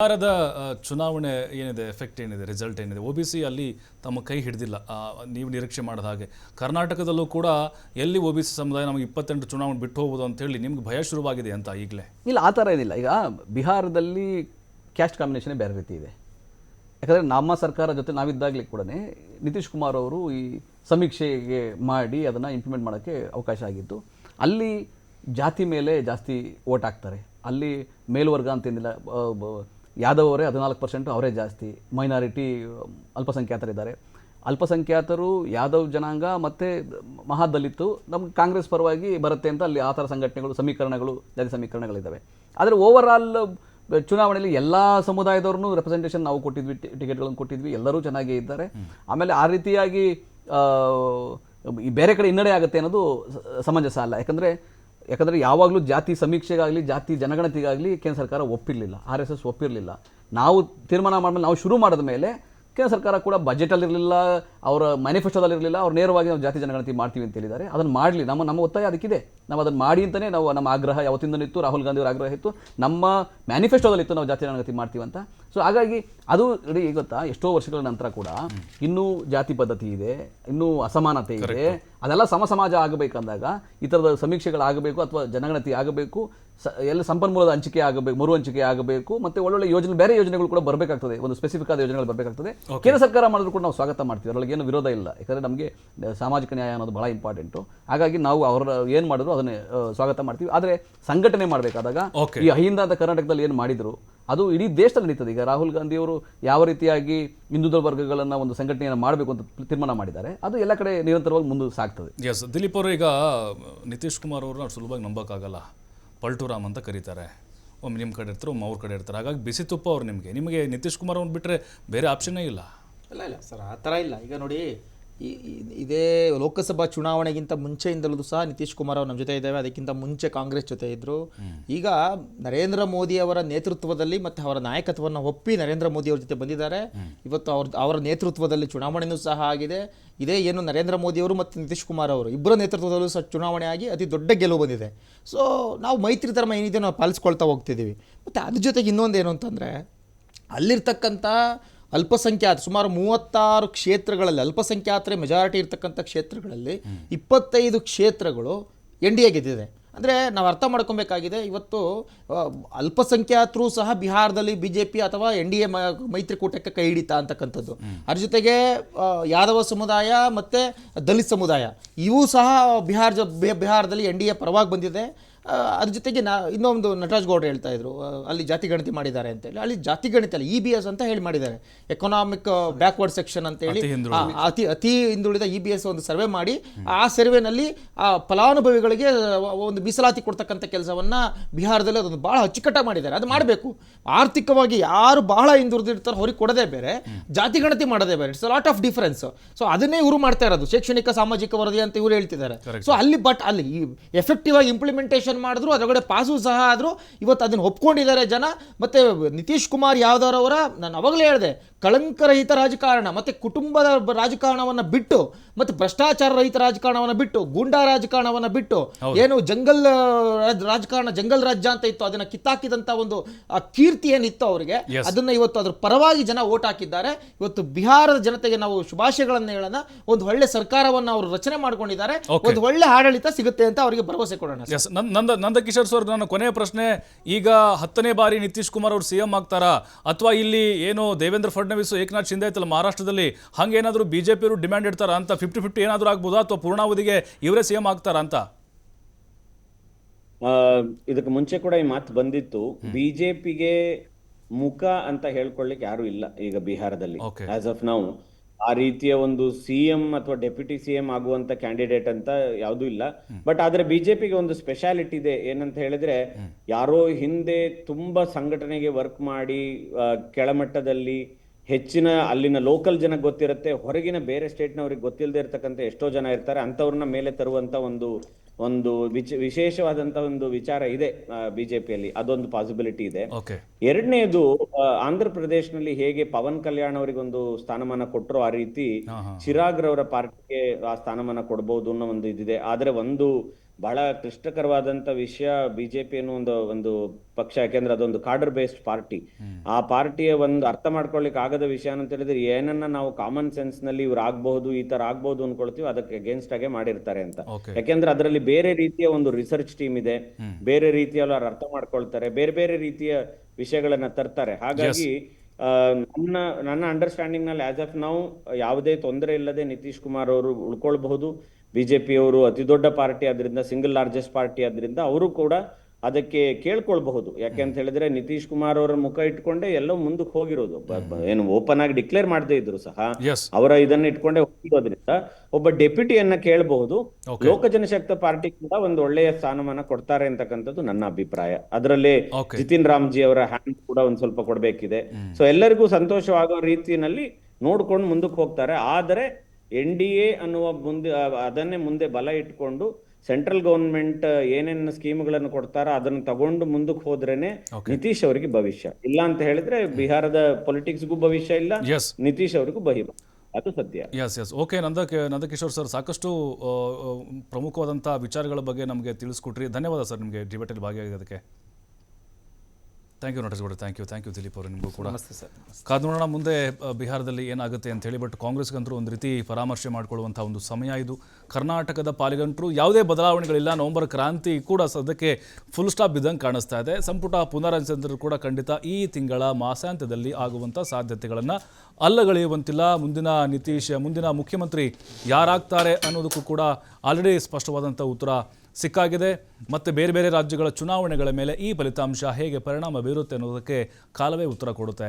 ಬಿಹಾರದ ಚುನಾವಣೆ ಏನಿದೆ ಎಫೆಕ್ಟ್ ಏನಿದೆ ರಿಸಲ್ಟ್ ಏನಿದೆ? ಒ ಬಿ ಸಿ ಅಲ್ಲಿ ತಮ್ಮ ಕೈ ಹಿಡಿದಿಲ್ಲ. ನೀವು ನಿರೀಕ್ಷೆ ಮಾಡಿದ ಹಾಗೆ. ಕರ್ನಾಟಕದಲ್ಲೂ ಕೂಡ ಎಲ್ಲಿ ಒ ಬಿ ಸಿ ಸಮುದಾಯ ನಮಗೆ ಇಪ್ಪತ್ತೆಂಟು ಚುನಾವಣೆ ಬಿಟ್ಟು ಹೋಗ್ಬೋದು ಅಂತೇಳಿ ನಿಮ್ಗೆ ಭಯ ಶುರುವಾಗಿದೆ ಅಂತ ಈಗಲೇ? ಇಲ್ಲ, ಆ ಥರ ಏನಿಲ್ಲ. ಈಗ ಬಿಹಾರದಲ್ಲಿ ಕ್ಯಾಸ್ಟ್ ಕಾಂಬಿನೇಷನ್ ಬೇರೆ ರೀತಿ ಇದೆ. ಯಾಕಂದರೆ ನಮ್ಮ ಸರ್ಕಾರ ಜೊತೆ ನಾವಿದ್ದಾಗಲೇ ಕೂಡ ನಿತೀಶ್ ಕುಮಾರ್ ಅವರು ಈ ಸಮೀಕ್ಷೆಗೆ ಮಾಡಿ ಅದನ್ನು ಇಂಪ್ಲಿಮೆಂಟ್ ಮಾಡೋಕ್ಕೆ ಅವಕಾಶ ಆಗಿತ್ತು. ಅಲ್ಲಿ ಜಾತಿ ಮೇಲೆ ಜಾಸ್ತಿ ಓಟ್ ಹಾಕ್ತಾರೆ. ಅಲ್ಲಿ ಮೇಲ್ವರ್ಗ ಅಂತೇನಿಲ್ಲ ಯಾದವ್ ಅವರೇ ಹದಿನಾಲ್ಕು ಪರ್ಸೆಂಟ್ ಅವರೇ ಜಾಸ್ತಿ. ಮೈನಾರಿಟಿ ಅಲ್ಪಸಂಖ್ಯಾತರಿದ್ದಾರೆ. ಅಲ್ಪಸಂಖ್ಯಾತರು ಯಾದವ್ ಜನಾಂಗ ಮತ್ತು ಮಹಾದಲಿತು ನಮ್ಗೆ ಕಾಂಗ್ರೆಸ್ ಪರವಾಗಿ ಬರುತ್ತೆ ಅಂತ ಅಲ್ಲಿ ಆ ಥರ ಸಂಘಟನೆಗಳು ಸಮೀಕರಣಗಳು ಜಾತಿ ಸಮೀಕರಣಗಳಿದ್ದಾವೆ. ಆದರೆ ಓವರ್ ಆಲ್ ಚುನಾವಣೆಯಲ್ಲಿ ಎಲ್ಲ ಸಮುದಾಯದವ್ರನ್ನೂ ರೆಪ್ರೆಸೆಂಟೇಷನ್ ನಾವು ಕೊಟ್ಟಿದ್ವಿ ಟಿ- ಟಿಕೆಟ್ಗಳನ್ನು ಕೊಟ್ಟಿದ್ವಿ ಎಲ್ಲರೂ ಚೆನ್ನಾಗೇ ಇದ್ದಾರೆ. ಆಮೇಲೆ ಆ ರೀತಿಯಾಗಿ ಈ ಬೇರೆ ಕಡೆ ಹಿನ್ನಡೆ ಆಗುತ್ತೆ ಅನ್ನೋದು ಸಮಂಜಸ ಅಲ್ಲ. ಯಾಕಂದರೆ ಯಾಕಂದರೆ ಯಾವಾಗಲೂ ಜಾತಿ ಸಮೀಕ್ಷೆಗಾಗಲಿ, ಜಾತಿ ಜನಗಣತಿಗಾಗಲಿ ಕೇಂದ್ರ ಸರ್ಕಾರ ಒಪ್ಪಿರಲಿಲ್ಲ ಆರ್ ಎಸ್ ಎಸ್ ಒಪ್ಪಿರಲಿಲ್ಲ. ನಾವು ತೀರ್ಮಾನ ಮಾಡಿದ್ಮೇಲೆ ನಾವು ಶುರು ಮಾಡಿದ ಮೇಲೆ ಕೇಂದ್ರ ಸರ್ಕಾರ ಕೂಡ ಬಜೆಟಲ್ಲಿರಲಿಲ್ಲ ಅವರ ಮ್ಯಾನಿಫೆಸ್ಟೋದಲ್ಲಿರಲಿಲ್ಲ ಅವ್ರು ನೇರವಾಗಿ ನಾವು ಜಾತಿ ಜನಗಣತಿ ಮಾಡ್ತೀವಿ ಅಂತ ಹೇಳಿದ್ದಾರೆ. ಅದನ್ನು ಮಾಡಲಿ ನಮ್ಮ ನಮ್ಮ ಒತ್ತಾಯ ಅದಕ್ಕಿದೆ. ನಾವು ಅದನ್ನು ಮಾಡಿ ಅಂತಲೇ ನಾವು ನಮ್ಮ ಆಗ್ರಹ ಯಾವತ್ತಿಂದನೂ ಇತ್ತು ರಾಹುಲ್ ಗಾಂಧಿ ಅವರ ಆಗ್ರಹ ಇತ್ತು. ನಮ್ಮ ಮ್ಯಾನಿಫೆಸ್ಟೋದಲ್ಲಿತ್ತು ನಾವು ಜಾತಿ ಜನಗಣತಿ ಮಾಡ್ತೀವಿ ಅಂತ. ಸೊ ಹಾಗಾಗಿ ಅದು ಈಗ ಗೊತ್ತಾ ಎಷ್ಟೋ ವರ್ಷಗಳ ನಂತರ ಕೂಡ ಇನ್ನೂ ಜಾತಿ ಪದ್ಧತಿ ಇದೆ ಇನ್ನೂ ಅಸಮಾನತೆ ಇದೆ. ಅದೆಲ್ಲ ಸಮ ಸಮಾಜ ಆಗಬೇಕಂದಾಗ ಈ ಥರದ ಸಮೀಕ್ಷೆಗಳಾಗಬೇಕು ಅಥವಾ ಜನಗಣತಿ ಆಗಬೇಕು ಸ ಎಲ್ಲ ಸಂಪನ್ಮೂಲದ ಹಂಚಿಕೆ ಆಗಬೇಕು ಮರು ಹಂಚಿಕೆ ಆಗಬೇಕು ಮತ್ತೆ ಒಳ್ಳೊಳ್ಳೆ ಯೋಜನೆ ಬೇರೆ ಯೋಜನೆಗಳು ಕೂಡ ಬರಬೇಕಾಗ್ತದೆ. ಒಂದು ಸ್ಪೆಸಿಫಿಕ್ ಆದ ಯೋಜನೆಗಳು ಬರಬೇಕಾಗ್ತದೆ. ಕೇಂದ್ರ ಸರ್ಕಾರ ಮಾಡಿದ್ರು ಕೂಡ ನಾವು ಸ್ವಾಗತ ಮಾಡ್ತೀವಿ. ಅದರೊಳಗೆ ಏನು ವಿರೋಧ ಇಲ್ಲ. ಯಾಕಂದರೆ ನಮಗೆ ಸಾಮಾಜಿಕ ನ್ಯಾಯ ಅನ್ನೋದು ಬಹಳ ಇಂಪಾರ್ಟೆಂಟು ಹಾಗಾಗಿ ನಾವು ಅವರ ಏನು ಮಾಡಿದ್ರು ಅದನ್ನೇ ಸ್ವಾಗತ ಮಾಡ್ತೀವಿ. ಆದರೆ ಸಂಘಟನೆ ಮಾಡಬೇಕಾದಾಗ. ಈ ಅಹಿಂದ ಕರ್ನಾಟಕದಲ್ಲಿ ಏನು ಮಾಡಿದ್ರು ಅದು ಇಡೀ ದೇಶದಲ್ಲಿ ನಡೀತದೆ. ಈಗ ರಾಹುಲ್ ಗಾಂಧಿ ಅವರು ಯಾವ ರೀತಿಯಾಗಿ ಹಿಂದುಳಿದ ವರ್ಗಗಳನ್ನು ಒಂದು ಸಂಘಟನೆಯನ್ನು ಮಾಡಬೇಕು ಅಂತ ತೀರ್ಮಾನ ಮಾಡಿದ್ದಾರೆ ಅದು ಎಲ್ಲ ಕಡೆ ನಿರಂತರವಾಗಿ ಮುಂದೆ ಸಾಗ್ತದೆ. ಎಸ್ ದಿಲೀಪ್ ಅವರು ಈಗ ನಿತೀಶ್ ಕುಮಾರ್ ಅವರು ಸುಲಭವಾಗಿ ನಂಬೋಕ್ಕಾಗಲ್ಲ. ಪಲ್ಟುರಾಮ್ ಅಂತ ಕರೀತಾರೆ. ಒಮ್ಮೆ ನಿಮ್ಮ ಕಡೆ ಇರ್ತಾರೆ, ಒಮ್ಮೆ ಅವ್ರ ಕಡೆ ಇರ್ತಾರೆ. ಹಾಗಾಗಿ ಬಿಸಿ ತುಪ್ಪ ಅವ್ರು ನಿಮಗೆ. ನಿಮಗೆ ನಿತೀಶ್ ಕುಮಾರ್ ಅವ್ನು ಬಿಟ್ಟರೆ ಬೇರೆ ಆಪ್ಷನ್ನೇ ಇಲ್ಲ. ಇಲ್ಲ ಇಲ್ಲ. ಸರ್, ಆ ಥರ ಇಲ್ಲ. ಈಗ ನೋಡಿ ಈ ಇದೇ ಲೋಕಸಭಾ ಚುನಾವಣೆಗಿಂತ ಮುಂಚೆಯಿಂದಲೂ ಸಹ ನಿತೀಶ್ ಕುಮಾರ್ ಅವರು ನಮ್ಮ ಜೊತೆ ಇದ್ದೇವೆ ಅದಕ್ಕಿಂತ ಮುಂಚೆ ಕಾಂಗ್ರೆಸ್ ಜೊತೆ ಇದ್ದರು ಈಗ ನರೇಂದ್ರ ಮೋದಿ ಅವರ ನೇತೃತ್ವದಲ್ಲಿ ಮತ್ತು ಅವರ ನಾಯಕತ್ವವನ್ನು ಒಪ್ಪಿ ನರೇಂದ್ರ ಮೋದಿ ಅವ್ರ ಜೊತೆ ಬಂದಿದ್ದಾರೆ. ಇವತ್ತು ಅವ್ರ ಅವರ ನೇತೃತ್ವದಲ್ಲಿ ಚುನಾವಣೆಯೂ ಸಹ ಆಗಿದೆ. ಇದೇ ಏನು ನರೇಂದ್ರ ಮೋದಿ ಅವರು ಮತ್ತು ನಿತೀಶ್ ಕುಮಾರ್ ಅವರು ಇಬ್ಬರ ನೇತೃತ್ವದಲ್ಲೂ ಸಹ ಚುನಾವಣೆ ಆಗಿ ಅತಿ ದೊಡ್ಡ ಗೆಲುವು ಬಂದಿದೆ. ಸೊ ನಾವು ಮೈತ್ರಿ ಧರ್ಮ ಏನಿದೆ ನಾವು ಪಾಲಿಸ್ಕೊಳ್ತಾ ಹೋಗ್ತಿದ್ದೀವಿ. ಮತ್ತು ಅದ್ರ ಜೊತೆಗೆ ಇನ್ನೊಂದು ಏನು ಅಂತಂದರೆ ಅಲ್ಲಿರ್ತಕ್ಕಂಥ ಅಲ್ಪಸಂಖ್ಯಾತ ಸುಮಾರು ಮೂವತ್ತಾರು ಕ್ಷೇತ್ರಗಳಲ್ಲಿ ಅಲ್ಪಸಂಖ್ಯಾತರೆ ಮೆಜಾರಿಟಿ ಇರ್ತಕ್ಕಂಥ ಕ್ಷೇತ್ರಗಳಲ್ಲಿ ಇಪ್ಪತ್ತೈದು ಕ್ಷೇತ್ರಗಳು ಎನ್ ಡಿ ಎ ಗೆದ್ದಿದೆ. ಅಂದರೆ ನಾವು ಅರ್ಥ ಮಾಡ್ಕೊಬೇಕಾಗಿದೆ ಇವತ್ತು ಅಲ್ಪಸಂಖ್ಯಾತರು ಸಹ ಬಿಹಾರದಲ್ಲಿ ಬಿ ಜೆ ಪಿ ಅಥವಾ ಎನ್ ಡಿ ಎ ಮೈತ್ರಿಕೂಟಕ್ಕೆ ಕೈ ಹಿಡಿತಾ ಅಂತಕ್ಕಂಥದ್ದು. ಅದ್ರ ಜೊತೆಗೆ ಯಾದವ ಸಮುದಾಯ ಮತ್ತು ದಲಿತ ಸಮುದಾಯ ಇವು ಸಹ ಬಿಹಾರ ಜ- ಬಿಹಾರದಲ್ಲಿ ಎನ್ ಡಿ ಎ ಪರವಾಗಿ ಬಂದಿದೆ. ಅದ್ರ ಜೊತೆಗೆ ನಾ ಇನ್ನೊಂದು ನಟರಾಜ್ ಗೌಡ್ರು ಹೇಳ್ತಾ ಇದ್ರು ಅಲ್ಲಿ ಜಾತಿ ಗಣತಿ ಮಾಡಿದ್ದಾರೆ ಅಂತ ಹೇಳಿ. ಅಲ್ಲಿ ಜಾತಿ ಗಣಿತ ಅಲ್ಲ ಇ ಬಿ ಎಸ್ ಅಂತ ಹೇಳಿ ಮಾಡಿದ್ದಾರೆ. ಎಕನಾಮಿಕ್ ಬ್ಯಾಕ್ವರ್ಡ್ ಸೆಕ್ಷನ್ ಅಂತ ಹೇಳಿ. ಅತಿ ಅತಿ ಹಿಂದುಳಿದ ಇ ಬಿ ಎಸ್ ಒಂದು ಸರ್ವೆ ಮಾಡಿ ಆ ಸರ್ವೆನಲ್ಲಿ ಆ ಫಲಾನುಭವಿಗಳಿಗೆ ಒಂದು ಮೀಸಲಾತಿ ಕೊಡ್ತಕ್ಕಂಥ ಕೆಲಸವನ್ನ ಬಿಹಾರದಲ್ಲಿ ಅದೊಂದು ಬಹಳ ಅಚ್ಚುಕಟ್ಟಾಗಿ ಮಾಡಿದ್ದಾರೆ. ಅದು ಮಾಡಬೇಕು. ಆರ್ಥಿಕವಾಗಿ ಯಾರು ಬಹಳ ಹಿಂದುಳಿದಿರ್ತಾರೋ ಅವ್ರಿಗೆ ಕೊಡದೇ ಬೇರೆ. ಜಾತಿ ಗಣತಿ ಮಾಡೋದೇ ಬೇರೆ. It's lot of difference so ಅದನ್ನೇ ಇವರು ಮಾಡ್ತಾ ಇರೋದು. ಶೈಕ್ಷಣಿಕ ಸಾಮಾಜಿಕ ವರದಿ ಅಂತ ಇವರು ಹೇಳ್ತಿದ್ದಾರೆ. ಸೊ ಅಲ್ಲಿ ಬಟ್ ಅಲ್ಲಿ ಎಫೆಕ್ಟಿವ್ ಆಗಿ ಇಂಪ್ಲಿಮೆಂಟೇಷನ್ ಮಾಡಿದ್ರು? ಅದರೊಳಗಡೆ ಪಾಸು ಸಹ ಆದರೂ. ಇವತ್ತು ಅದನ್ನು ಒಪ್ಕೊಂಡಿದ್ದಾರೆ ಜನ. ಮತ್ತೆ ನಿತೀಶ್ ಕುಮಾರ್ ಯಾವ್ದಾರವರ ನಾನು ಅವಾಗಲೇ ಹೇಳಿದೆ ಕಳಂಕರಹಿತ ರಾಜಕಾರಣ ಮತ್ತೆ ಕುಟುಂಬದ ರಾಜಕಾರಣವನ್ನು ಬಿಟ್ಟು ಮತ್ತೆ ಭ್ರಷ್ಟಾಚಾರ ರಹಿತ ರಾಜಕಾರಣವನ್ನ ಬಿಟ್ಟು ಗೂಂಡಾ ರಾಜಕಾರಣವನ್ನ ಬಿಟ್ಟು ಏನು ಜಂಗಲ್ ರಾಜಕಾರಣ ಜಂಗಲ್ ರಾಜ್ಯ ಅಂತ ಇತ್ತು ಅದನ್ನ ಕಿತ್ತಾಕಿದಂತ ಒಂದು ಆ ಕೀರ್ತಿ ಏನಿತ್ತು ಅವರಿಗೆ ಅದನ್ನು ಇವತ್ತು ಅದ್ರ ಪರವಾಗಿ ಜನ ಓಟ್ ಹಾಕಿದ್ದಾರೆ. ಇವತ್ತು ಬಿಹಾರದ ಜನತೆಗೆ ನಾವು ಶುಭಾಶಯಗಳನ್ನು ಹೇಳೋಣ. ಒಂದು ಒಳ್ಳೆ ಸರ್ಕಾರವನ್ನ ಅವರು ರಚನೆ ಮಾಡ್ಕೊಂಡಿದ್ದಾರೆ. ಒಂದು ಒಳ್ಳೆ ಆಡಳಿತ ಸಿಗುತ್ತೆ ಅಂತ ಅವರಿಗೆ ಭರವಸೆ ಕೊಡೋಣ ನಂದ ನಂದಕಿಶೋರ್ ಸರ್ ನನ್ನ ಕೊನೆಯ ಪ್ರಶ್ನೆ ಈಗ ಹತ್ತನೇ ಬಾರಿ ನಿತೀಶ್ ಕುಮಾರ್ ಅವರು ಸಿ ಎಂ ಆಗ್ತಾರಾ? ಅಥವಾ ಇಲ್ಲಿ ಏನು ದೇವೇಂದ್ರ ಫಡ್ನವೀಸ್ ಏಕನಾಥ್ ಶಿಂದೆ ಐತಲ್ಲ ಮಹಾರಾಷ್ಟ್ರದಲ್ಲಿ ಹಂಗೇನಾದರೂ ಬಿ ಜೆ ಪಿಯವರು ಡಿಮ್ಯಾಂಡ್ ಇಡ್ತಾರ ಅಂತ ಫಿಫ್ಟಿ ಫಿಫ್ಟಿ ಏನಾದರೂ ಆಗ್ಬೋದಾ? ಅಥವಾ ಪೂರ್ಣಾವಧಿಗೆ ಇವರೇ ಸಿ ಎಂ ಆಗ್ತಾರಾ ಅಂತ? ಇದಕ್ಕೆ ಮುಂಚೆ ಕೂಡ ಈ ಮಾತು ಬಂದಿತ್ತು. ಬಿಜೆಪಿಗೆ ಮುಖ ಅಂತ ಹೇಳ್ಕೊಳ್ಳಿಕ್ಕೆ ಯಾರು ಇಲ್ಲ ಈಗ ಬಿಹಾರದಲ್ಲಿ. ಆಸ್ ಆಫ್ ನಾವು ಆ ರೀತಿಯ ಒಂದು ಸಿಎಂ ಅಥವಾ ಡೆಪ್ಯೂಟಿ ಸಿಎಂ ಆಗುವಂತ ಕ್ಯಾಂಡಿಡೇಟ್ ಅಂತ ಯಾವ್ದು ಇಲ್ಲ. ಬಟ್ ಆದ್ರೆ ಬಿಜೆಪಿಗೆ ಒಂದು ಸ್ಪೆಷಾಲಿಟಿ ಇದೆ. ಏನಂತ ಹೇಳಿದ್ರೆ ಯಾರೋ ಹಿಂದೆ ತುಂಬಾ ಸಂಘಟನೆಗೆ ವರ್ಕ್ ಮಾಡಿ ಕೆಳಮಟ್ಟದಲ್ಲಿ ಹೆಚ್ಚಿನ ಅಲ್ಲಿನ ಲೋಕಲ್ ಜನ ಗೊತ್ತಿರುತ್ತೆ. ಹೊರಗಿನ ಬೇರೆ ಸ್ಟೇಟ್ನವ್ರಿಗೆ ಗೊತ್ತಿಲ್ಲದೆ ಇರ್ತಕ್ಕಂಥ ಎಷ್ಟೋ ಜನ ಇರ್ತಾರೆ. ಅಂಥವ್ರನ್ನ ಮೇಲೆ ತರುವಂತ ಒಂದು ಒಂದು ವಿಚ ವಿಶೇಷವಾದಂತ ಒಂದು ವಿಚಾರ ಇದೆ ಬಿಜೆಪಿಯಲ್ಲಿ. ಅದೊಂದು ಪಾಸಿಬಿಲಿಟಿ ಇದೆ. ಎರಡನೇದು ಆಂಧ್ರ ಪ್ರದೇಶನಲ್ಲಿ ಹೇಗೆ ಪವನ್ ಕಲ್ಯಾಣ್ ಅವರಿಗೊಂದು ಸ್ಥಾನಮಾನ ಕೊಟ್ಟರು ಆ ರೀತಿ ಹಾ, ಹಾ. ಚಿರಾಗ್ ರವರ ಪಾರ್ಟಿಗೆ ಆ ಸ್ಥಾನಮಾನ ಕೊಡಬಹುದು ಅನ್ನೋ ಒಂದು ಇದಿದೆ. ಆದ್ರೆ ಒಂದು ಬಹಳ ಕ್ಲಿಷ್ಟಕರವಾದಂತ ವಿಷಯ ಬಿಜೆಪಿ ಅನ್ನೋ ಒಂದು ಒಂದು ಪಕ್ಷ ಯಾಕೆಂದ್ರೆ ಅದೊಂದು ಕಾರ್ಡರ್ ಬೇಸ್ಡ್ ಪಾರ್ಟಿ ಆ ಪಾರ್ಟಿಯ ಒಂದು ಅರ್ಥ ಮಾಡ್ಕೊಳ್ಳಿಕ್ ಆಗದ ವಿಷಯ ಅಂತ ಹೇಳಿದ್ರೆ ಏನನ್ನ ನಾವು ಕಾಮನ್ ಸೆನ್ಸ್ನಲ್ಲಿ ಇವ್ರು ಆಗಬಹುದು ಈ ತರ ಆಗ್ಬಹುದು ಅನ್ಕೊಳ್ತೀವಿ ಅದಕ್ಕೆ ಅಗೇನ್ಸ್ಟ್ ಆಗೇ ಮಾಡಿರ್ತಾರೆ ಅಂತ. ಯಾಕೆಂದ್ರೆ ಅದರಲ್ಲಿ ಬೇರೆ ರೀತಿಯ ಒಂದು ರಿಸರ್ಚ್ ಟೀಮ್ ಇದೆ. ಬೇರೆ ರೀತಿಯಲ್ಲಿ ಅವ್ರು ಅರ್ಥ ಮಾಡ್ಕೊಳ್ತಾರೆ. ಬೇರೆ ಬೇರೆ ರೀತಿಯ ವಿಷಯಗಳನ್ನ ತರ್ತಾರೆ. ಹಾಗಾಗಿ ನನ್ನ ನನ್ನ ಅಂಡರ್ಸ್ಟ್ಯಾಂಡಿಂಗ್ನಲ್ಲಿ ಆಸ್ ಆಫ್ ನಾವು ಯಾವುದೇ ತೊಂದರೆ ಇಲ್ಲದೆ ನಿತೀಶ್ ಕುಮಾರ್ ಅವರು ಉಳ್ಕೊಳ್ಬಹುದು. ಬಿಜೆಪಿ ಅವರು ಅತಿ ದೊಡ್ಡ ಪಾರ್ಟಿ ಅದರಿಂದ ಸಿಂಗಲ್ ಲಾರ್ಜೆಸ್ಟ್ ಪಾರ್ಟಿ ಅದರಿಂದ ಅವರು ಕೂಡ ಅದಕ್ಕೆ ಕೇಳ್ಕೊಳ್ಬಹುದು. ಯಾಕೆ ಅಂತ ಹೇಳಿದ್ರೆ ನಿತೀಶ್ ಕುಮಾರ್ ಅವರ ಮುಖ ಇಟ್ಕೊಂಡೆ ಎಲ್ಲೋ ಮುಂದಕ್ಕೆ ಹೋಗಿರೋದು. ಬ- ಬ- ಏನು ಓಪನ್ ಆಗಿ ಡಿಕ್ಲೇರ್ ಮಾಡದೇ ಇದ್ರು ಸಹ. ಅವರ ಇದನ್ನ ಇಟ್ಕೊಂಡೇ ಹೋಗಿರೋದ್ರಿಂದ ಒಬ್ಬ ಡೆಪ್ಯೂಟಿಯನ್ನ ಕೇಳಬಹುದು. ಲೋಕ ಜನಶಕ್ತ ಪಾರ್ಟಿ ಕೂಡ ಒಂದು ಒಳ್ಳೆಯ ಸ್ಥಾನಮಾನ ಕೊಡ್ತಾರೆ ಅಂತಕ್ಕಂಥದ್ದು ನನ್ನ ಅಭಿಪ್ರಾಯ. ಅದರಲ್ಲಿ. ಜಿತಿನ್ ರಾಮ್ಜಿ ಅವರ ಹ್ಯಾಂಡ್ ಕೂಡ ಒಂದ್ ಸ್ವಲ್ಪ ಕೊಡಬೇಕಿದೆ. ಸೊ ಎಲ್ಲರಿಗೂ ಸಂತೋಷವಾಗೋ ರೀತಿಯಲ್ಲಿ ನೋಡ್ಕೊಂಡು ಮುಂದಕ್ಕೆ ಹೋಗ್ತಾರೆ. ಆದರೆ ಎನ್ ಡಿ ಎ ಅನ್ನುವ ಮುಂದೆ ಅದನ್ನೇ ಮುಂದೆ ಬಲ ಇಟ್ಕೊಂಡು ಸೆಂಟ್ರಲ್ ಗೌರ್ಮೆಂಟ್ ಏನೇನು ಸ್ಕೀಮ್ಗಳನ್ನು ಕೊಡ್ತಾರೋ ಅದನ್ನು ತಗೊಂಡು ಮುಂದಕ್ಕೆ ಹೋದ್ರೇನೆ ನಿತೀಶ್ ಅವರಿಗೆ ಭವಿಷ್ಯ. ಇಲ್ಲ ಅಂತ ಹೇಳಿದ್ರೆ ಬಿಹಾರದ ಪೊಲಿಟಿಕ್ಸ್ಗೂ ಭವಿಷ್ಯ ಇಲ್ಲ ನಿತೀಶ್ ಅವರಿಗೂ ಬಹಿಮ. ಅದು ಸತ್ಯ. Yes yes okay Nanda Nandakishore sir ಸಾಕಷ್ಟು ಪ್ರಮುಖವಾದಂಥ ವಿಚಾರಗಳ ಬಗ್ಗೆ ನಮಗೆ ತಿಳಿಸ್ಕೊಟ್ರಿ. ಧನ್ಯವಾದ ಸರ್ ನಿಮಗೆ ಡಿಬೇಟಲ್ಲಿ ಭಾಗಿಯಾಗೋದಕ್ಕೆ thank you Natesh Gowda thank you thank you Dileep ಅವರು. ನಿಮಗೂ ಕೂಡ ನಮಸ್ತೆ ಸರ್ ಕಾದ್ ನೋಡೋಣ ಮುಂದೆ ಬಿಹಾರದಲ್ಲಿ ಏನಾಗುತ್ತೆ ಅಂತ ಹೇಳಿ ಬಟ್ ಕಾಂಗ್ರೆಸ್ಗಂತರೂ ಒಂದು ರೀತಿ ಪರಾಮರ್ಶೆ ಮಾಡಿಕೊಳ್ಳುವಂಥ ಒಂದು ಸಮಯ ಇದು. ಕರ್ನಾಟಕದ ಪಾಲಿಗಂತರೂ ಯಾವುದೇ ಬದಲಾವಣೆಗಳಿಲ್ಲ. ನವಂಬರ್ ಕ್ರಾಂತಿ ಕೂಡ ಸದ್ಯಕ್ಕೆ ಫುಲ್ ಸ್ಟಾಪ್ ಬಿದ್ದಂಗೆ ಕಾಣಿಸ್ತಾ ಇದೆ. ಸಂಪುಟ ಪುನರಾಚನೆ ಕೂಡ ಖಂಡಿತ ಈ ತಿಂಗಳ ಮಾಸಾಂತ್ಯದಲ್ಲಿ ಆಗುವಂಥ ಸಾಧ್ಯತೆಗಳನ್ನು ಅಲ್ಲಗಳೆಯುವಂತಿಲ್ಲ. ಮುಂದಿನ ನಿತೀಶ್ ಮುಂದಿನ ಮುಖ್ಯಮಂತ್ರಿ ಯಾರಾಗ್ತಾರೆ ಅನ್ನೋದಕ್ಕೂ ಕೂಡ ಆಲ್ರೆಡಿ ಸ್ಪಷ್ಟವಾದಂಥ ಉತ್ತರ ಸಿಕ್ಕಾಗಿದೆ. ಮತ್ತು ಬೇರೆ ಬೇರೆ ರಾಜ್ಯಗಳ ಚುನಾವಣೆಗಳ ಮೇಲೆ ಈ ಫಲಿತಾಂಶ ಹೇಗೆ ಪರಿಣಾಮ ಬೀರುತ್ತೆ ಅನ್ನೋದಕ್ಕೆ ಕಾಲವೇ ಉತ್ತರ ಕೊಡುತ್ತೆ.